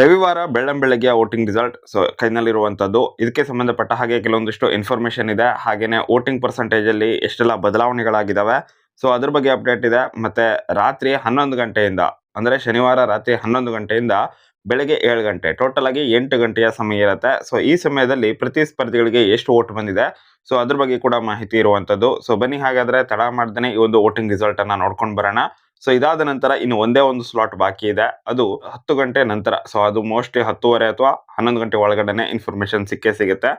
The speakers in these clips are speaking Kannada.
ರವಿವಾರ ಬೆಳ್ಳಂಬೆಳಗ್ಗೆ ವೋಟಿಂಗ್ ರಿಸಲ್ಟ್, ಸೊ ಕೈನಲ್ಲಿರುವಂಥದ್ದು. ಇದಕ್ಕೆ ಸಂಬಂಧಪಟ್ಟ ಹಾಗೆ ಕೆಲವೊಂದಿಷ್ಟು ಇನ್ಫಾರ್ಮೇಷನ್ ಇದೆ. ಹಾಗೆಯೇ ವೋಟಿಂಗ್ ಪರ್ಸೆಂಟೇಜಲ್ಲಿ ಎಷ್ಟೆಲ್ಲ ಬದಲಾವಣೆಗಳಾಗಿದ್ದಾವೆ ಸೊ ಅದ್ರ ಬಗ್ಗೆ ಅಪ್ಡೇಟ್ ಇದೆ. ಮತ್ತು ರಾತ್ರಿ ಹನ್ನೊಂದು ಗಂಟೆಯಿಂದ, ಅಂದರೆ ಶನಿವಾರ ರಾತ್ರಿ ಹನ್ನೊಂದು ಗಂಟೆಯಿಂದ ಬೆಳಗ್ಗೆ ಏಳು ಗಂಟೆ ಟೋಟಲ್ ಆಗಿ ಎಂಟು ಗಂಟೆಯ ಸಮಯ ಇರುತ್ತೆ. ಸೊ ಈ ಸಮಯದಲ್ಲಿ ಪ್ರತಿ ಸ್ಪರ್ಧಿಗಳಿಗೆ ಎಷ್ಟು ವೋಟ್ ಬಂದಿದೆ, ಸೊ ಅದ್ರ ಬಗ್ಗೆ ಕೂಡ ಮಾಹಿತಿ ಇರುವಂಥದ್ದು. ಸೊ ಬನ್ನಿ ಹಾಗಾದರೆ ತಡ ಮಾಡ್ದೇ ಈ ಒಂದು ವೋಟಿಂಗ್ ರಿಸಲ್ಟನ್ನು ನೋಡ್ಕೊಂಡು ಬರೋಣ. ಸೊ ಇದಾದ ನಂತರ ಇನ್ನು ಒಂದೇ ಒಂದು ಸ್ಲಾಟ್ ಬಾಕಿ ಇದೆ. ಅದು ಹತ್ತು ಗಂಟೆ ನಂತರ. ಸೊ ಅದು ಮೋಸ್ಟ್ಲಿ ಹತ್ತುವರೆ ಅಥವಾ ಹನ್ನೊಂದು ಗಂಟೆ ಒಳಗಡೆನೆ ಇನ್ಫಾರ್ಮೇಶನ್ ಸಿಕ್ಕೇ ಸಿಗುತ್ತೆ.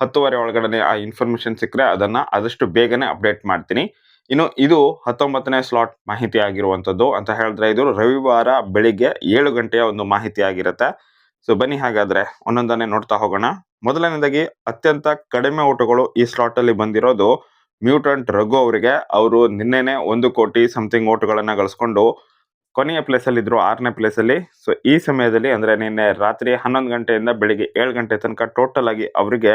ಹತ್ತುವರೆ ಒಳಗಡೆ ಆ ಇನ್ಫಾರ್ಮೇಶನ್ ಸಿಕ್ಕರೆ ಅದನ್ನ ಆದಷ್ಟು ಬೇಗನೆ ಅಪ್ಡೇಟ್ ಮಾಡ್ತೀನಿ. ಇನ್ನು ಇದು ಹತ್ತೊಂಬತ್ತನೇ ಸ್ಲಾಟ್ ಮಾಹಿತಿ ಆಗಿರುವಂಥದ್ದು ಅಂತ ಹೇಳಿದ್ರೆ ಇದು ರವಿವಾರ ಬೆಳಿಗ್ಗೆ ಏಳು ಗಂಟೆಯ ಒಂದು ಮಾಹಿತಿ ಆಗಿರುತ್ತೆ. ಸೊ ಬನ್ನಿ ಹಾಗಾದರೆ ಒಂದೊಂದನ್ನೇ ನೋಡ್ತಾ ಹೋಗೋಣ. ಮೊದಲನೇದಾಗಿ ಅತ್ಯಂತ ಕಡಿಮೆ ಓಟುಗಳು ಈ ಸ್ಲಾಟಲ್ಲಿ ಬಂದಿರೋದು ಮ್ಯೂಟಂಟ್ ರಘು ಅವರಿಗೆ ಅವರು ನಿನ್ನೆನೆ ಒಂದು ಕೋಟಿ ಸಮಥಿಂಗ್ ಓಟುಗಳನ್ನ ಗಳಿಸ್ಕೊಂಡು ಕೊನೆಯ ಪ್ಲೇಸ್ ಅಲ್ಲಿ ಇದ್ರು, ಆರನೇ ಪ್ಲೇಸ್ ಅಲ್ಲಿ. ಸೊ ಈ ಸಮಯದಲ್ಲಿ ಅಂದ್ರೆ ನಿನ್ನೆ ರಾತ್ರಿ ಹನ್ನೊಂದು ಗಂಟೆಯಿಂದ ಬೆಳಿಗ್ಗೆ ಏಳು ಗಂಟೆ ತನಕ ಟೋಟಲ್ ಆಗಿ ಅವರಿಗೆ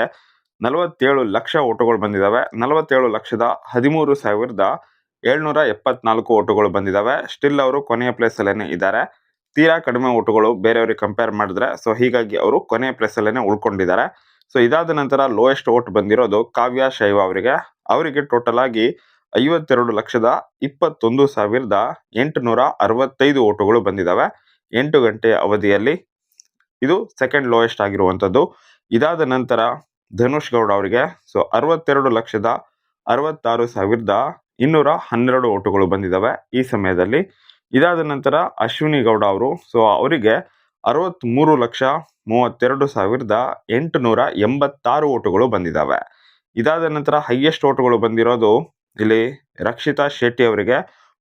ನಲವತ್ತೇಳು ಲಕ್ಷ ಓಟುಗಳು ಬಂದಿದಾವೆ. ನಲವತ್ತೇಳು ಲಕ್ಷದ ಹದಿಮೂರು ಸಾವಿರದ ಏಳ್ನೂರ ಎಪ್ಪತ್ನಾಲ್ಕು ಓಟುಗಳು ಬಂದಿದ್ದಾವೆ ಸ್ಟಿಲ್ ಅವರು ಕೊನೆಯ ಪ್ಲೇಸ್ ಅಲ್ಲೇನೆ ಇದ್ದಾರೆ. ತೀರಾ ಕಡಿಮೆ ಓಟುಗಳು ಬೇರೆಯವರಿಗೆ ಕಂಪೇರ್ ಮಾಡಿದ್ರೆ ಸೊ ಹೀಗಾಗಿ ಅವರು ಕೊನೆಯ ಪ್ಲೇಸ್ ಅಲ್ಲೇನೆ ಉಳ್ಕೊಂಡಿದ್ದಾರೆ. ಸೊ ಇದಾದ ನಂತರ ಲೋಯೆಸ್ಟ್ ಓಟ್ ಬಂದಿರೋದು ಕಾವ್ಯ ಶೈವ ಅವರಿಗೆ. ಅವರಿಗೆ ಟೋಟಲ್ ಆಗಿ ಐವತ್ತೆರಡು ಲಕ್ಷದ ಇಪ್ಪತ್ತೊಂದು ಸಾವಿರದ ಎಂಟುನೂರ ಅರವತ್ತೈದು ಓಟುಗಳು ಬಂದಿದ್ದಾವೆ ಎಂಟು ಗಂಟೆ ಅವಧಿಯಲ್ಲಿ ಇದು ಸೆಕೆಂಡ್ ಲೋಯೆಸ್ಟ್ ಆಗಿರುವಂಥದ್ದು ಇದಾದ ನಂತರ ಧನುಷ್ ಗೌಡ ಅವರಿಗೆ ಸೊ ಅರವತ್ತೆರಡು ಲಕ್ಷದ ಅರವತ್ತಾರು ಸಾವಿರದ ಇನ್ನೂರ ಹನ್ನೆರಡು ಓಟುಗಳು ಬಂದಿದ್ದಾವೆ ಈ ಸಮಯದಲ್ಲಿ. ಇದಾದ ನಂತರ ಅಶ್ವಿನಿ ಗೌಡ ಅವರು ಸೊ ಅವರಿಗೆ ಅರವತ್ತ್ಮೂರು ಲಕ್ಷ ಮೂವತ್ತೆರಡು ಸಾವಿರದ ಎಂಟುನೂರ ಎಂಬತ್ತಾರು ಓಟುಗಳು ಬಂದಿದ್ದಾವೆ ಇದಾದ ನಂತರ ಹೈಯೆಸ್ಟ್ ಓಟುಗಳು ಬಂದಿರೋದು ಇಲ್ಲಿ ರಕ್ಷಿತಾ ಶೆಟ್ಟಿ ಅವರಿಗೆ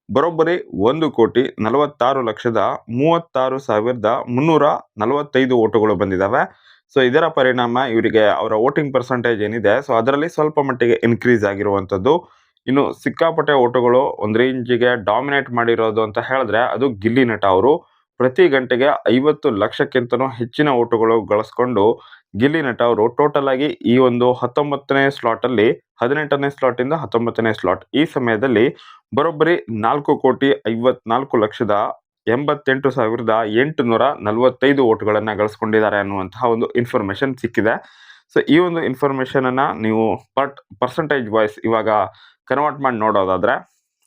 ಬರೋಬ್ಬರಿ ಒಂದು ಕೋಟಿ ನಲವತ್ತಾರು ಲಕ್ಷದ ಮೂವತ್ತಾರು ಸಾವಿರದ ಮುನ್ನೂರ ನಲವತ್ತೈದು ಓಟುಗಳು ಬಂದಿದ್ದಾವೆ ಸೊ ಇದರ ಪರಿಣಾಮ ಇವರಿಗೆ ಅವರ ವೋಟಿಂಗ್ ಪರ್ಸೆಂಟೇಜ್ ಏನಿದೆ ಸೊ ಅದರಲ್ಲಿ ಸ್ವಲ್ಪ ಮಟ್ಟಿಗೆ ಇನ್ಕ್ರೀಸ್ ಆಗಿರುವಂಥದ್ದು ಇನ್ನು ಸಿಕ್ಕಾಪಟ್ಟೆ ಓಟುಗಳು ಒಂದು ರೇಂಜಿಗೆ ಡಾಮಿನೇಟ್ ಮಾಡಿರೋದು ಅಂತ ಹೇಳಿದ್ರೆ ಅದು ಗಿಲ್ಲಿ ನಟ ಅವರು. ಪ್ರತಿ ಗಂಟೆಗೆ ಐವತ್ತು ಲಕ್ಷಕ್ಕಿಂತನೂ ಹೆಚ್ಚಿನ ಓಟುಗಳು ಗಳಿಸ್ಕೊಂಡು ಗಿಲ್ಲಿ ನಟ ಅವರು ಟೋಟಲ್ ಆಗಿ ಈ ಒಂದು ಹತ್ತೊಂಬತ್ತನೇ ಸ್ಲಾಟ್ ಅಲ್ಲಿ, ಹದಿನೆಂಟನೇ ಸ್ಲಾಟ್ ಇಂದ ಹತ್ತೊಂಬತ್ತನೇ ಸ್ಲಾಟ್ ಈ ಸಮಯದಲ್ಲಿ ಬರೋಬ್ಬರಿ ನಾಲ್ಕು ಕೋಟಿ ಐವತ್ನಾಲ್ಕು ಲಕ್ಷದ ಎಂಬತ್ತೆಂಟು ಸಾವಿರದ ಎಂಟುನೂರ ನಲವತ್ತೈದು ಓಟ್ಗಳನ್ನ ಗಳಿಸ್ಕೊಂಡಿದ್ದಾರೆ ಅನ್ನುವಂತಹ ಒಂದು ಇನ್ಫಾರ್ಮೇಷನ್ ಸಿಕ್ಕಿದೆ. ಸೊ ಈ ಒಂದು ಇನ್ಫಾರ್ಮೇಷನನ್ನು ನೀವು ಪರ್ಟ್ ಪರ್ಸೆಂಟೇಜ್ ವಾಯ್ಸ್ ಇವಾಗ ಕನ್ವರ್ಟ್ ಮಾಡಿ ನೋಡೋದಾದ್ರೆ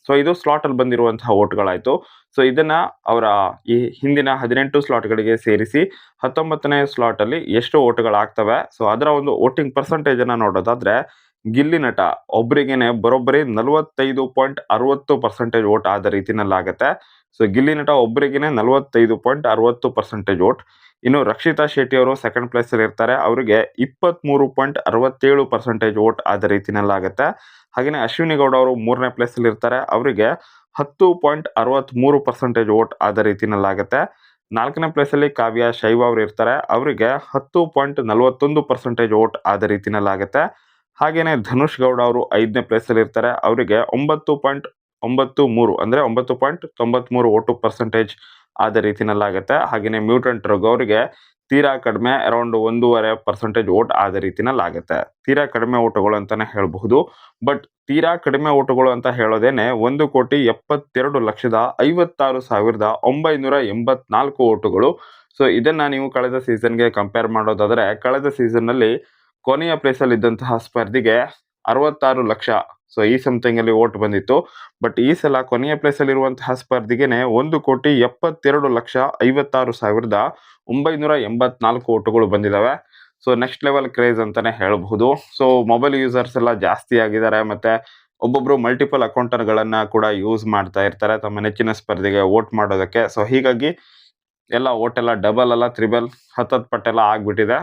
ಸೊ ಇದು ಸ್ಲಾಟ್ ಅಲ್ಲಿ ಬಂದಿರುವಂತಹ ಓಟ್ಗಳಾಯ್ತು ಸೊ ಇದನ್ನ ಅವರ ಈ ಹಿಂದಿನ ಹದಿನೆಂಟು ಸ್ಲಾಟ್ಗಳಿಗೆ ಸೇರಿಸಿ ಹತ್ತೊಂಬತ್ತನೇ ಸ್ಲಾಟ್ ಅಲ್ಲಿ ಎಷ್ಟು ಓಟ್ಗಳಾಗ್ತವೆ ಸೊ ಅದರ ಒಂದು ವೋಟಿಂಗ್ ಪರ್ಸೆಂಟೇಜ್ ಅನ್ನ ನೋಡೋದಾದ್ರೆ ಗಿಲ್ಲಿ ನಟ ಒಬ್ಬರಿಗೇನೆ ಬರೋಬ್ಬರಿ ನಲವತ್ತೈದು ಪಾಯಿಂಟ್ ಅರವತ್ತು ಪರ್ಸೆಂಟೇಜ್ ಓಟ್ ಆದ ರೀತಿನಲ್ಲಾಗತ್ತೆ. ಸೊ ಗಿಲ್ಲಿ ನಟ ಒಬ್ಬರಿಗೇನೆ ನಲವತ್ತೈದು ಪಾಯಿಂಟ್ ಅರವತ್ತು ಪರ್ಸೆಂಟೇಜ್ ಓಟ್ ಇನ್ನು ರಕ್ಷಿತಾ ಶೆಟ್ಟಿ ಅವರು ಸೆಕೆಂಡ್ ಪ್ಲೇಸಲ್ಲಿ ಇರ್ತಾರೆ. ಅವರಿಗೆ ಇಪ್ಪತ್ಮೂರು ಪಾಯಿಂಟ್ ಅರವತ್ತೇಳು ಪರ್ಸೆಂಟೇಜ್ ವೋಟ್ ಆದ ರೀತಿನಲ್ಲಾಗುತ್ತೆ ಹಾಗೆಯೇ ಅಶ್ವಿನಿ ಗೌಡ ಅವರು ಮೂರನೇ ಪ್ಲೇಸಲ್ಲಿ ಇರ್ತಾರೆ. ಅವರಿಗೆ ಹತ್ತು ಪಾಯಿಂಟ್ ಅರವತ್ತ್ಮೂರು ಪರ್ಸೆಂಟೇಜ್ ವೋಟ್ ಆದ ರೀತಿನಲ್ಲಾಗುತ್ತೆ ನಾಲ್ಕನೇ ಪ್ಲೇಸಲ್ಲಿ ಕಾವ್ಯ, ಶೈವ ಅವರು ಇರ್ತಾರೆ. ಅವರಿಗೆ ಹತ್ತು ಪಾಯಿಂಟ್ ನಲವತ್ತೊಂದು ಪರ್ಸೆಂಟೇಜ್ ವೋಟ್ ಆದ ರೀತಿನಲ್ಲಾಗುತ್ತೆ ಹಾಗೆಯೇ ಧನುಷ್ ಗೌಡ ಅವರು ಐದನೇ ಪ್ಲೇಸಲ್ಲಿ ಇರ್ತಾರೆ. ಅವರಿಗೆ ಒಂಬತ್ತು ಪಾಯಿಂಟ್ ಒಂಬತ್ತು ಮೂರು ಅಂದರೆ ಒಂಬತ್ತು ಪಾಯಿಂಟ್ ತೊಂಬತ್ಮೂರು ಓಟು ಪರ್ಸೆಂಟೇಜ್ ಆದ ರೀತಿನಲ್ಲಾಗತ್ತೆ. ಹಾಗೇನೆ ಮ್ಯೂಟೆಂಟ್ ರೋಗ ಅವರಿಗೆ ತೀರಾ ಕಡಿಮೆ ಅರೌಂಡ್ ಒಂದೂವರೆ ಪರ್ಸೆಂಟೇಜ್ ಓಟ್ ಆದ ರೀತಿನಲ್ಲಾಗತ್ತೆ. ತೀರಾ ಕಡಿಮೆ ಓಟುಗಳು ಅಂತಾನೆ ಹೇಳಬಹುದು. ಬಟ್ ತೀರಾ ಕಡಿಮೆ ಓಟುಗಳು ಅಂತ ಹೇಳೋದೇನೆ ಒಂದು ಕೋಟಿ ಎಪ್ಪತ್ತೆರಡು ಲಕ್ಷದ ಐವತ್ತಾರು ಸಾವಿರದ ಒಂಬೈನೂರ ಎಂಬತ್ನಾಲ್ಕು ಓಟುಗಳು ಸೊ ಇದನ್ನ ನೀವು ಕಳೆದ ಸೀಸನ್ಗೆ ಕಂಪೇರ್ ಮಾಡೋದಾದ್ರೆ, ಕಳೆದ ಸೀಸನ್ನಲ್ಲಿ ಕೊನೆಯ ಪ್ಲೇಸಲ್ಲಿ ಇದ್ದಂತಹ ಸ್ಪರ್ಧಿಗೆ ಅರವತ್ತಾರು ಲಕ್ಷ. ಸೊ ಈ ಸಮಥಿಂಗ್ ಅಲ್ಲಿ ಓಟ್ ಬಂದಿತ್ತು. ಬಟ್ ಈ ಸಲ ಕೊನೆಯ ಪ್ಲೇಸ್ ಅಲ್ಲಿ ಇರುವಂತಹ ಸ್ಪರ್ಧಿಗೆನೆ ಒಂದು ಕೋಟಿ ಎಪ್ಪತ್ತೆರಡು ಲಕ್ಷ ಐವತ್ತಾರು ಸಾವಿರದ ಒಂಬೈನೂರ ಎಂಬತ್ನಾಲ್ಕು ಓಟುಗಳು ಬಂದಿದ್ದಾವೆ ಸೊ ನೆಕ್ಸ್ಟ್ ಲೆವೆಲ್ ಕ್ರೇಜ್ ಅಂತಾನೆ ಹೇಳಬಹುದು. ಸೊ ಮೊಬೈಲ್ ಯೂಸರ್ಸ್ ಎಲ್ಲ ಜಾಸ್ತಿ ಆಗಿದ್ದಾರೆ. ಮತ್ತೆ ಒಬ್ಬೊಬ್ರು ಮಲ್ಟಿಪಲ್ ಅಕೌಂಟರ್ಗಳನ್ನ ಕೂಡ ಯೂಸ್ ಮಾಡ್ತಾ ಇರ್ತಾರೆ. ತಮ್ಮ ನೆಚ್ಚಿನ ಸ್ಪರ್ಧೆಗೆ ವೋಟ್ ಮಾಡೋದಕ್ಕೆ. ಸೊ ಹೀಗಾಗಿ ಎಲ್ಲ ಓಟ್ ಎಲ್ಲ ಡಬಲ್ ಅಲ್ಲ ತ್ರಿಬಲ್ ಹತ್ತತ್ತು ಪಟ್ಟೆಲ್ಲ ಆಗ್ಬಿಟ್ಟಿದೆ.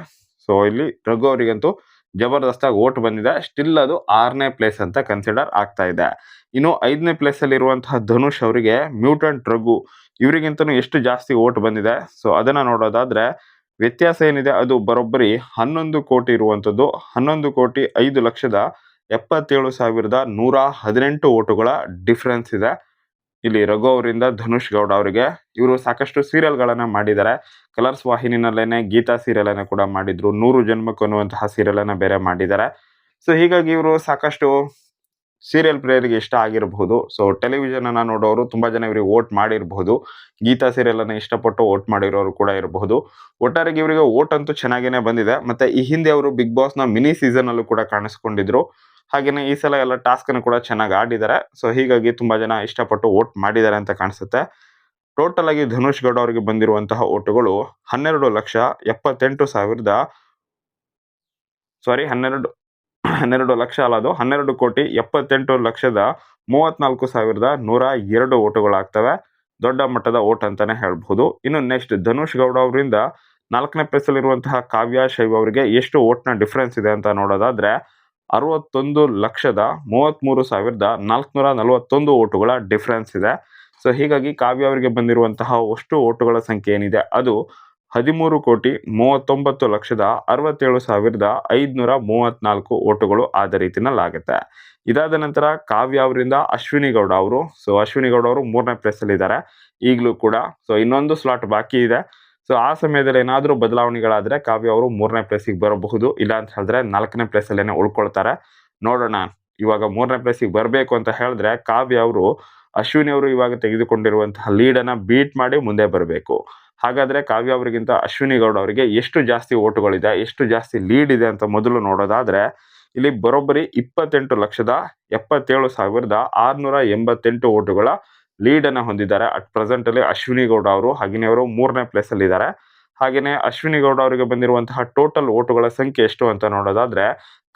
ಸೊ ಇಲ್ಲಿ ರಘು ಅವರಿಗಂತೂ ಜಬರ್ದಸ್ತಾಗಿ ಓಟ್ ಬಂದಿದೆ. ಸ್ಟಿಲ್ ಅದು ಆರನೇ ಪ್ಲೇಸ್ ಅಂತ ಕನ್ಸಿಡರ್ ಆಗ್ತಾ ಇದೆ. ಇನ್ನು ಐದನೇ ಪ್ಲೇಸ್ ಅಲ್ಲಿ ಇರುವಂತಹ ಧನುಷ್ ಅವರಿಗೆ ಮ್ಯೂಟೆಂಟ್ ರಘು ಇವರಿಗಿಂತನೂ ಎಷ್ಟು ಜಾಸ್ತಿ ಓಟ್ ಬಂದಿದೆ. ಸೊ ಅದನ್ನ ನೋಡೋದಾದ್ರೆ ವ್ಯತ್ಯಾಸ ಏನಿದೆ, ಅದು ಬರೋಬ್ಬರಿ ಹನ್ನೊಂದು ಕೋಟಿ ಇರುವಂಥದ್ದು. ಹನ್ನೊಂದು ಕೋಟಿ ಐದು ಲಕ್ಷದ ಎಪ್ಪತ್ತೇಳು ಸಾವಿರದ ನೂರ ಹದಿನೆಂಟು ಓಟುಗಳ ಡಿಫ್ರೆನ್ಸ್ ಇದೆ. ಇಲ್ಲಿ ರಘು ಅವರಿಂದ ಧನುಷ್ ಗೌಡ ಅವರಿಗೆ. ಇವರು ಸಾಕಷ್ಟು ಸೀರಿಯಲ್ಗಳನ್ನು ಮಾಡಿದ್ದಾರೆ ಕಲರ್ಸ್ ವಾಹಿನಿನಲ್ಲೇನೆ ಗೀತಾ ಸೀರಿಯಲ್ ಅನ್ನ ಕೂಡ ಮಾಡಿದ್ರು. ನೂರು ಜನ್ಮಕ್ಕೆ ಅನ್ನುವಂತಹ ಸೀರಿಯಲ್ ಅನ್ನ ಬೇರೆ ಮಾಡಿದ್ದಾರೆ ಸೊ, ಹೀಗಾಗಿ ಇವರು ಸಾಕಷ್ಟು ಸೀರಿಯಲ್ ಪ್ರಿಯರಿಗೆ ಇಷ್ಟ ಆಗಿರಬಹುದು ಸೊ ಟೆಲಿವಿಷನ್ ಅನ್ನ ನೋಡೋರು ತುಂಬಾ ಜನ ಇವರಿಗೆ ವೋಟ್ ಮಾಡಿರಬಹುದು ಗೀತಾ ಸೀರಿಯಲ್ ಅನ್ನ ಇಷ್ಟಪಟ್ಟು ವೋಟ್ ಮಾಡಿರೋರು ಕೂಡ ಇರಬಹುದು ಒಟ್ಟಾರೆಗೆ ಇವರಿಗೆ ವೋಟ್ ಅಂತೂ ಚೆನ್ನಾಗೇನೆ ಬಂದಿದೆ. ಮತ್ತೆ ಈ ಹಿಂದೆ ಅವರು ಬಿಗ್ ಬಾಸ್ನ ಮಿನಿ ಸೀಸನ್ ಅಲ್ಲೂ ಕೂಡ ಕಾಣಿಸ್ಕೊಂಡಿದ್ರು. ಹಾಗೇನೆ ಈ ಸಲ ಎಲ್ಲ ಟಾಸ್ಕ್ ಅನ್ನು ಕೂಡ ಚೆನ್ನಾಗಿ ಆಡಿದ್ದಾರೆ. ಸೊ ಹೀಗಾಗಿ ತುಂಬಾ ಜನ ಇಷ್ಟಪಟ್ಟು ವೋಟ್ ಮಾಡಿದ್ದಾರೆ ಅಂತ ಕಾಣಿಸುತ್ತೆ. ಟೋಟಲ್ ಆಗಿ ಧನುಷ್ ಗೌಡ ಅವರಿಗೆ ಬಂದಿರುವಂತಹ ಓಟುಗಳು ಹನ್ನೆರಡು ಲಕ್ಷ ಎಪ್ಪತ್ತೆಂಟು ಸಾವಿರದ ಸಾರಿ ಹನ್ನೆರಡು ಹನ್ನೆರಡು ಲಕ್ಷ ಅಲ್ಲ ಅದು, ಹನ್ನೆರಡು ಕೋಟಿ ಎಪ್ಪತ್ತೆಂಟು ಲಕ್ಷದ ಮೂವತ್ನಾಲ್ಕು ಸಾವಿರದ ನೂರ ಎರಡು ಓಟುಗಳಾಗ್ತವೆ ದೊಡ್ಡ ಮಟ್ಟದ ಓಟ್ ಅಂತಾನೆ ಹೇಳ್ಬಹುದು. ಇನ್ನು ನೆಕ್ಸ್ಟ್ ಧನುಷ್ ಗೌಡ ಅವರಿಂದ ನಾಲ್ಕನೇ ಪ್ಲೇಸಲ್ಲಿರುವಂತಹ ಕಾವ್ಯ ಶೈವ್ ಅವರಿಗೆ ಎಷ್ಟು ಓಟ್ನ ಡಿಫ್ರೆನ್ಸ್ ಇದೆ ಅಂತ ನೋಡೋದಾದ್ರೆ ಅರವತ್ತೊಂದು ಲಕ್ಷದ ಮೂವತ್ತ್ಮೂರು ಸಾವಿರದ ನಾಲ್ಕುನೂರ ನಲವತ್ತೊಂದು ಓಟುಗಳ ಡಿಫ್ರೆನ್ಸ್ ಇದೆ. ಸೊ ಹೀಗಾಗಿ ಕಾವ್ಯ ಅವರಿಗೆ ಬಂದಿರುವಂತಹ ಅಷ್ಟು ಓಟುಗಳ ಸಂಖ್ಯೆ ಏನಿದೆ? ಅದು ಹದಿಮೂರು ಕೋಟಿ ಮೂವತ್ತೊಂಬತ್ತು ಲಕ್ಷದ ಅರವತ್ತೇಳು ಸಾವಿರದ ಐದುನೂರ ಮೂವತ್ತ್ನಾಲ್ಕು ಓಟುಗಳು ಆದ ರೀತಿನಲ್ಲಾಗುತ್ತೆ. ಇದಾದ ನಂತರ ಕಾವ್ಯ ಅವರಿಂದ ಅಶ್ವಿನಿ ಗೌಡ ಅವರು. ಸೊ ಅಶ್ವಿನಿ ಗೌಡ ಅವರು ಮೂರನೇ ಪ್ಲೇಸಲ್ಲಿದ್ದಾರೆ ಈಗಲೂ ಕೂಡ ಸೊ ಇನ್ನೊಂದು ಸ್ಲಾಟ್ ಬಾಕಿ ಇದೆ. ಸೊ ಆ ಸಮಯದಲ್ಲಿ ಏನಾದರೂ ಬದಲಾವಣೆಗಳಾದರೆ ಕಾವ್ಯ ಅವರು ಮೂರನೇ ಪ್ಲೇಸಿಗೆ ಬರಬಹುದು. ಇಲ್ಲ ಅಂತ ಹೇಳಿದ್ರೆ ನಾಲ್ಕನೇ ಪ್ಲೇಸಲ್ಲೇನೆ ಉಳ್ಕೊಳ್ತಾರೆ. ನೋಡೋಣ. ಇವಾಗ ಮೂರನೇ ಪ್ಲೇಸಿಗೆ ಬರಬೇಕು ಅಂತ ಹೇಳಿದ್ರೆ ಕಾವ್ಯ ಅವರು ಅಶ್ವಿನಿ ಅವರು ಇವಾಗ ತೆಗೆದುಕೊಂಡಿರುವಂತಹ ಲೀಡನ್ನು ಬೀಟ್ ಮಾಡಿ ಮುಂದೆ ಬರಬೇಕು. ಹಾಗಾದರೆ ಕಾವ್ಯ ಅವರಿಗಿಂತ ಅಶ್ವಿನಿ ಗೌಡ ಅವರಿಗೆ ಎಷ್ಟು ಜಾಸ್ತಿ ಓಟುಗಳಿದೆ, ಎಷ್ಟು ಜಾಸ್ತಿ ಲೀಡ್ ಇದೆ ಅಂತ ಮೊದಲು ನೋಡೋದಾದರೆ ಇಲ್ಲಿ ಬರೋಬ್ಬರಿ ಇಪ್ಪತ್ತೆಂಟು ಲಕ್ಷದ ಎಪ್ಪತ್ತೇಳು ಸಾವಿರದ ಆರುನೂರ ಎಂಬತ್ತೆಂಟು ಓಟುಗಳ ಲೀಡ್ ಅನ್ನ ಹೊಂದಿದ್ದಾರೆ. ಅಟ್ ಪ್ರೆಸೆಂಟ್ ಅಲ್ಲಿ ಅಶ್ವಿನಿ ಗೌಡ ಅವರು, ಹಾಗೇನೆ ಅವರು ಮೂರನೇ ಪ್ಲೇಸ್ ಅಲ್ಲಿ ಇದ್ದಾರೆ. ಹಾಗೇನೆ ಅಶ್ವಿನಿ ಗೌಡ ಅವರಿಗೆ ಬಂದಿರುವಂತಹ ಟೋಟಲ್ ಓಟುಗಳ ಸಂಖ್ಯೆ ಎಷ್ಟು ಅಂತ ನೋಡೋದಾದ್ರೆ,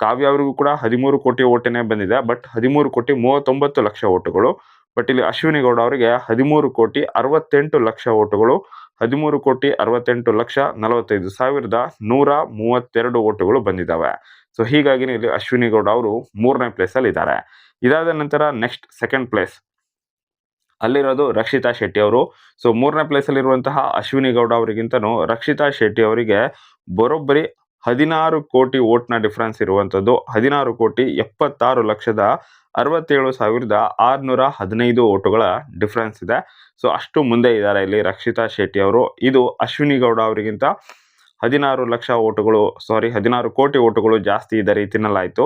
ಕಾವ್ಯ ಅವರಿಗೂ ಕೂಡ ಹದಿಮೂರು ಕೋಟಿ ಓಟನೇ ಬಂದಿದೆ. ಬಟ್ ಹದಿಮೂರು ಕೋಟಿ ಮೂವತ್ತೊಂಬತ್ತು ಲಕ್ಷ ಓಟುಗಳು ಬಟ್ ಇಲ್ಲಿ ಅಶ್ವಿನಿ ಗೌಡ ಅವರಿಗೆ ಹದಿಮೂರು ಕೋಟಿ ಅರವತ್ತೆಂಟು ಲಕ್ಷ ಓಟುಗಳು ಹದಿಮೂರು ಕೋಟಿ ಅರವತ್ತೆಂಟು ಲಕ್ಷ ನಲವತ್ತೈದು ಸಾವಿರದ ನೂರ ಮೂವತ್ತೆರಡು ಓಟುಗಳು ಬಂದಿದ್ದಾವೆ. ಸೊ ಹೀಗಾಗಿ ಇಲ್ಲಿ ಅಶ್ವಿನಿ ಗೌಡ ಅವರು ಮೂರನೇ ಪ್ಲೇಸ್ ಅಲ್ಲಿ ಇದ್ದಾರೆ. ಇದಾದ ನಂತರ ನೆಕ್ಸ್ಟ್ ಸೆಕೆಂಡ್ ಪ್ಲೇಸ್ ಅಲ್ಲಿರೋದು ರಕ್ಷಿತಾ ಶೆಟ್ಟಿ ಅವರು. ಸೊ ಮೂರನೇ ಪ್ಲೇಸ್ ಅಲ್ಲಿರುವಂತಹ ಅಶ್ವಿನಿ ಗೌಡ ಅವರಿಗಿಂತನೂ ರಕ್ಷಿತಾ ಶೆಟ್ಟಿ ಅವರಿಗೆ ಬರೋಬ್ಬರಿ ಹದಿನಾರು ಕೋಟಿ ಓಟ್ನ ಡಿಫ್ರೆನ್ಸ್ ಇರುವಂಥದ್ದು. ಹದಿನಾರು ಕೋಟಿ ಎಪ್ಪತ್ತಾರು ಲಕ್ಷದ ಅರವತ್ತೇಳು ಸಾವಿರದ ಆರುನೂರ ಹದಿನೈದು ಓಟುಗಳ ಡಿಫ್ರೆನ್ಸ್ ಇದೆ. ಸೊ ಅಷ್ಟು ಮುಂದೆ ಇದ್ದಾರೆ ಇಲ್ಲಿ ರಕ್ಷಿತಾ ಶೆಟ್ಟಿ ಅವರು. ಇದು ಅಶ್ವಿನಿ ಗೌಡ ಅವರಿಗಿಂತ ಹದಿನಾರು ಲಕ್ಷ ಓಟುಗಳು ಸಾರಿ ಹದಿನಾರು ಕೋಟಿ ಓಟುಗಳು ಜಾಸ್ತಿ ಇದ್ದ ರೀತಿನಲ್ಲಾಯಿತು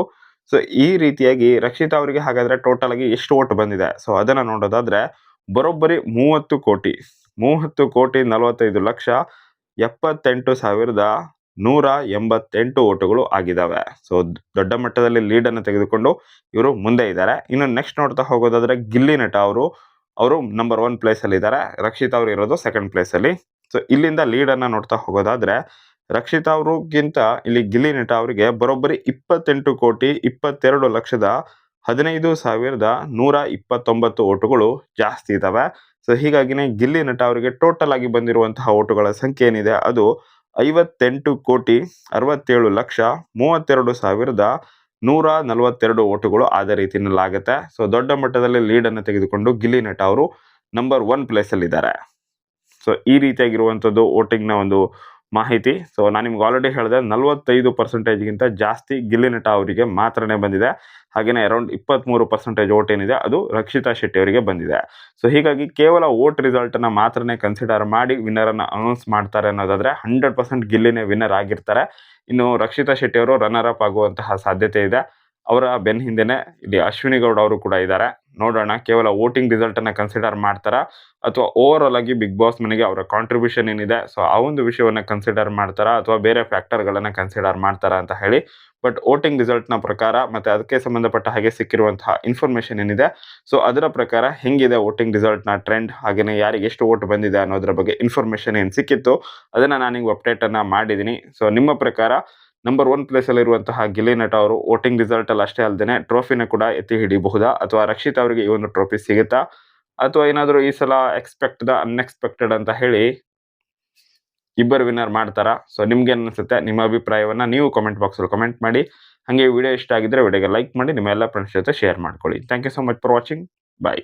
ಸೊ ಈ ರೀತಿಯಾಗಿ ರಕ್ಷಿತಾ ಅವರಿಗೆ ಹಾಗಾದರೆ ಟೋಟಲ್ ಆಗಿ ಎಷ್ಟು ಓಟ್ ಬಂದಿದೆ? ಸೊ ಅದನ್ನು ನೋಡೋದಾದ್ರೆ ಬರೋಬ್ಬರಿ ಮೂವತ್ತು ಕೋಟಿ. ಮೂವತ್ತು ಕೋಟಿ ನಲವತ್ತೈದು ಲಕ್ಷ ಎಪ್ಪತ್ತೆಂಟು ಸಾವಿರದ ನೂರ ಎಂಬತ್ತೆಂಟು ಓಟುಗಳು ಆಗಿದ್ದಾವೆ. ಸೊ ದೊಡ್ಡ ಮಟ್ಟದಲ್ಲಿ ಲೀಡನ್ನು ತೆಗೆದುಕೊಂಡು ಇವರು ಮುಂದೆ ಇದ್ದಾರೆ. ಇನ್ನು ನೆಕ್ಸ್ಟ್ ನೋಡ್ತಾ ಹೋಗೋದಾದ್ರೆ ಗಿಲ್ಲಿ ನಟ ಅವರು. ಅವರು ನಂಬರ್ ಒನ್ ಪ್ಲೇಸ್ ಅಲ್ಲಿ ಇದ್ದಾರೆ. ರಕ್ಷಿತಾ ಅವರು ಇರೋದು ಸೆಕೆಂಡ್ ಪ್ಲೇಸ್ ಅಲ್ಲಿ. ಸೊ ಇಲ್ಲಿಂದ ಲೀಡನ್ನು ನೋಡ್ತಾ ಹೋಗೋದಾದ್ರೆ ರಕ್ಷಿತಾ ಅವ್ರಿಗಿಂತ ಇಲ್ಲಿ ಗಿಲ್ಲಿ ನಟ ಅವರಿಗೆ ಬರೋಬ್ಬರಿ ಇಪ್ಪತ್ತೆಂಟು ಕೋಟಿ, ಇಪ್ಪತ್ತೆರಡು ಲಕ್ಷದ ಹದಿನೈದು ಸಾವಿರದ ನೂರ ಇಪ್ಪತ್ತೊಂಬತ್ತು ಓಟುಗಳು ಜಾಸ್ತಿ ಇದ್ದಾವೆ ಸೊ ಹೀಗಾಗಿನೇ ಗಿಲ್ಲಿ ನಟ ಅವರಿಗೆ ಟೋಟಲ್ ಆಗಿ ಬಂದಿರುವಂತಹ ಓಟುಗಳ ಸಂಖ್ಯೆ ಏನಿದೆ? ಅದು ಐವತ್ತೆಂಟು ಕೋಟಿ ಅರವತ್ತೇಳು ಲಕ್ಷ ಮೂವತ್ತೆರಡು ಸಾವಿರದ ನೂರ ನಲವತ್ತೆರಡು ಓಟುಗಳು ಆದ ರೀತಿಯಲ್ಲಾಗುತ್ತೆ ಸೊ ದೊಡ್ಡ ಮಟ್ಟದಲ್ಲಿ ಲೀಡನ್ನು ತೆಗೆದುಕೊಂಡು ಗಿಲ್ಲಿ ನಟ ಅವರು ನಂಬರ್ ಒನ್ ಪ್ಲೇಸ್ ಅಲ್ಲಿ ಇದ್ದಾರೆ ಸೊ ಈ ರೀತಿಯಾಗಿರುವಂಥದ್ದು ವೋಟಿಂಗ್ನ ಒಂದು ಮಾಹಿತಿ. ಸೊ ನಾನು ನಿಮ್ಗೆ ಆಲ್ರೆಡಿ ಹೇಳಿದೆ, ನಲವತ್ತೈದು ಪರ್ಸೆಂಟೇಜ್ಗಿಂತ ಜಾಸ್ತಿ ಗಿಲ್ಲಿ ನಟ ಅವರಿಗೆ ಮಾತ್ರನೇ ಬಂದಿದೆ. ಹಾಗೆಯೇ ಅರೌಂಡ್ ಇಪ್ಪತ್ತ್ಮೂರು ಪರ್ಸೆಂಟೇಜ್ ಓಟ್ ಏನಿದೆ, ಅದು ರಕ್ಷಿತಾ ಶೆಟ್ಟಿ ಅವರಿಗೆ ಬಂದಿದೆ. ಸೊ ಹೀಗಾಗಿ ಕೇವಲ ವೋಟ್ ರಿಸಲ್ಟನ್ನು ಮಾತ್ರನೇ ಕನ್ಸಿಡರ್ ಮಾಡಿ ವಿನ್ನರನ್ನು ಅನೌನ್ಸ್ ಮಾಡ್ತಾರೆ ಅನ್ನೋದಾದರೆ ಹಂಡ್ರೆಡ್ ಪರ್ಸೆಂಟ್ ಗಿಲ್ಲಿನೇ ವಿನ್ನರ್ ಆಗಿರ್ತಾರೆ. ಇನ್ನು ರಕ್ಷಿತಾ ಶೆಟ್ಟಿ ಅವರು ರನ್ನರ್ ಅಪ್ ಆಗುವಂತಹ ಸಾಧ್ಯತೆ ಇದೆ. ಅವರ ಬೆನ್ ಹಿಂದೆನೆ ಇಲ್ಲಿ ಅಶ್ವಿನಿ ಗೌಡ ಅವರು ಕೂಡ ಇದ್ದಾರೆ. ನೋಡೋಣ, ಕೇವಲ ವೋಟಿಂಗ್ ರಿಸಲ್ಟನ್ನು ಕನ್ಸಿಡರ್ ಮಾಡ್ತಾರಾ? ಅಥವಾ ಓವರ್ ಆಗಿ ಬಿಗ್ ಬಾಸ್ ಮನೆಗೆ ಅವರ ಕಾಂಟ್ರಿಬ್ಯೂಷನ್ ಏನಿದೆ? ಸೊ ಆ ಒಂದು ವಿಷಯವನ್ನ ಕನ್ಸಿಡರ್ ಮಾಡ್ತಾರಾ? ಅಥವಾ ಬೇರೆ ಫ್ಯಾಕ್ಟರ್ಗಳನ್ನು ಕನ್ಸಿಡರ್ ಮಾಡ್ತಾರಾ ಅಂತ ಹೇಳಿ. ಬಟ್ ವೋಟಿಂಗ್ ರಿಸಲ್ಟ್ನ ಪ್ರಕಾರ ಮತ್ತೆ ಅದಕ್ಕೆ ಸಂಬಂಧಪಟ್ಟ ಹಾಗೆ ಸಿಕ್ಕಿರುವಂತಹ ಇನ್ಫಾರ್ಮೇಷನ್ ಏನಿದೆ? ಸೊ ಅದರ ಪ್ರಕಾರ ಹೆಂಗಿದೆ ವೋಟಿಂಗ್ ರಿಸಲ್ಟ್ನ ಟ್ರೆಂಡ್ ಹಾಗೆಯೇ ಯಾರಿಗೆ ಎಷ್ಟು ವೋಟ್ ಬಂದಿದೆ ಅನ್ನೋದ್ರ ಬಗ್ಗೆ ಇನ್ಫಾರ್ಮೇಷನ್ ಏನು ಸಿಕ್ಕಿತ್ತು? ಅದನ್ನ ನಾನು ಅಪ್ಡೇಟ್ ಅನ್ನ ಮಾಡಿದ್ದೀನಿ ಸೊ ನಿಮ್ಮ ಪ್ರಕಾರ ನಂಬರ್ ಒನ್ ಪ್ಲೇಸ್ ಅಲ್ಲಿರುವಂತಹ ಗಿಲ್ಲಿ ನಟ ಅವರು ವೋಟಿಂಗ್ ರಿಸಲ್ಟ್ ಅಲ್ಲಿ ಅಷ್ಟೇ ಅಲ್ಲದೆ ಟ್ರೋಫಿನ ಕೂಡ ಎತ್ತಿ ಹಿಡಿಯಬಹುದಾ? ಅಥವಾ ರಕ್ಷಿತ್ ಅವರಿಗೆ ಈ ಒಂದು ಟ್ರೋಫಿ ಸಿಗುತ್ತಾ? ಅಥವಾ ಏನಾದರೂ ಈ ಸಲ ಎಕ್ಸ್ಪೆಕ್ಟ್ ದ ಅನ್ಎಕ್ಸ್ಪೆಕ್ಟೆಡ್ ಅಂತ ಹೇಳಿ ಇಬ್ಬರು ವಿನ್ನರ್ ಮಾಡ್ತಾರಾ? ಸೊ ನಿಮ್ಗೆ ಅನಿಸುತ್ತೆ, ನಿಮ್ಮ ಅಭಿಪ್ರಾಯವನ್ನ ನೀವು ಕಾಮೆಂಟ್ ಬಾಕ್ಸಲ್ಲಿ ಕಮೆಂಟ್ ಮಾಡಿ. ಹಾಗೆ ವಿಡಿಯೋ ಇಷ್ಟ ಆಗಿದ್ರೆ ವಿಡಿಯೋಗೆ ಲೈಕ್ ಮಾಡಿ, ನಿಮ್ಮ ಎಲ್ಲ ಫ್ರೆಂಡ್ಸ್ ಜೊತೆ ಶೇರ್ ಮಾಡ್ಕೊಳ್ಳಿ. Thank you so much for watching bye